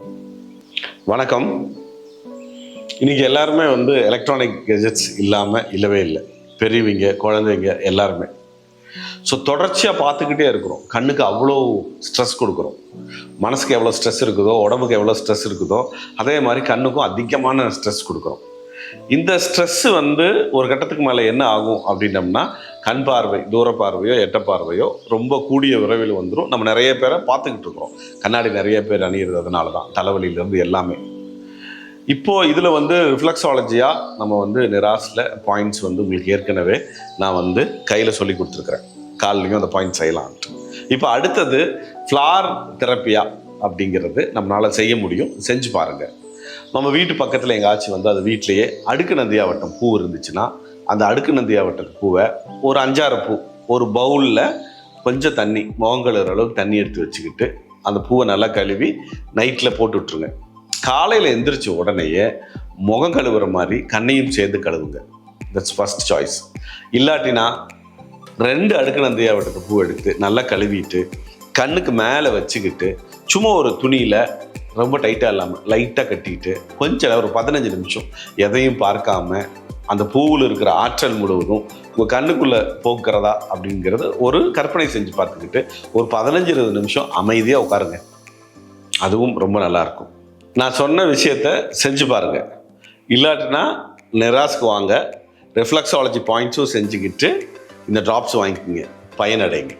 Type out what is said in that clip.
வணக்கம். இன்னைக்கு எல்லாருமே வந்து எலக்ட்ரானிக் கெஜெட்ஸ் இல்லாமல் இல்லவே இல்லை. பெரியவங்க குழந்தைங்க எல்லாருமே. ஸோ தொடர்ச்சியாக பார்த்துக்கிட்டே இருக்கிறோம். கண்ணுக்கு அவ்வளோ ஸ்ட்ரெஸ் கொடுக்குறோம். மனசுக்கு எவ்வளோ ஸ்ட்ரெஸ் இருக்குதோ உடம்புக்கு எவ்வளோ ஸ்ட்ரெஸ் இருக்குதோ அதே மாதிரி கண்ணுக்கும் அதிகமான ஸ்ட்ரெஸ் கொடுக்குறோம். இந்த ஸ்ட்ரெஸ் வந்து ஒரு கட்டத்துக்கு மேலே என்ன ஆகும் அப்படின்னம்னா கண் பார்வை தூர பார்வையோ எட்ட பார்வையோ ரொம்ப கூடிய விரைவில் வந்துடும் நம்ம நிறைய பேரை பார்த்துக்கிட்டு இருக்கிறோம். கண்ணாடி நிறைய பேர் அணியிறது அதனால தான் தலைவலியிலேருந்து எல்லாமே. இப்போது இதில் வந்து ரிஃப்ளெக்ஸாலஜியாக நம்ம வந்து நிராஸில் பாயிண்ட்ஸ் வந்து உங்களுக்கு ஏற்கனவே நான் வந்து கையில் சொல்லி கொடுத்துருக்குறேன். கால்லையும் அந்த பாயிண்ட் செய்யலான்ட்டு இப்போ அடுத்தது ஃப்ளார் தெரப்பியா அப்படிங்கிறது நம்மளால் செய்ய முடியும். செஞ்சு பாருங்கள் நம்ம வீட்டு பக்கத்தில் எங்காச்சும் வந்து அது வீட்டிலையே அடுக்கு நந்தியாவட்டம் பூ இருந்துச்சுன்னா அந்த அடுக்கு நந்தியாவட்டம் பூவை ஒரு அஞ்சாறு பூ ஒரு பவுலில் கொஞ்சம் தண்ணி முகங்கழுற அளவுக்கு தண்ணி எடுத்து வச்சுக்கிட்டு அந்த பூவை நல்லா கழுவி நைட்டில் போட்டு விட்ருங்க காலையில் எந்திரிச்ச உடனேயே முகம் கழுவுற மாதிரி கண்ணையும் சேர்ந்து கழுவுங்க. தட்ஸ் ஃபர்ஸ்ட் சாய்ஸ் இல்லாட்டினா ரெண்டு அடுக்கு நந்தியாவட்டத்தை பூ எடுத்து நல்லா கழுவிட்டு கண்ணுக்கு மேலே வச்சுக்கிட்டு சும்மா ஒரு துணியில் ரொம்ப டைட்டாக இல்லாமல் லைட்டாக கட்டிக்கிட்டு கொஞ்சம் ஒரு பதினஞ்சு நிமிஷம் எதையும் பார்க்காம அந்த பூவில் இருக்கிற ஆற்றல் முழுவதும் உங்கள் கண்ணுக்குள்ளே போக்குறதா அப்படிங்கிறது ஒரு கற்பனை செஞ்சு பார்த்துக்கிட்டு ஒரு பதினஞ்சு இருபது நிமிஷம் அமைதியாக உட்காருங்க. அதுவும் ரொம்ப நல்லா இருக்கும். நான் சொன்ன விஷயத்த செஞ்சு பாருங்கள் இல்லாட்டினா நெராஸ்க்கு வாங்க. ரெஃப்ளக்ஸாலஜி பாயிண்ட்ஸும் செஞ்சுக்கிட்டு இந்த ட்ராப்ஸ் வாங்கிக்கோங்க. பயனடைங்க.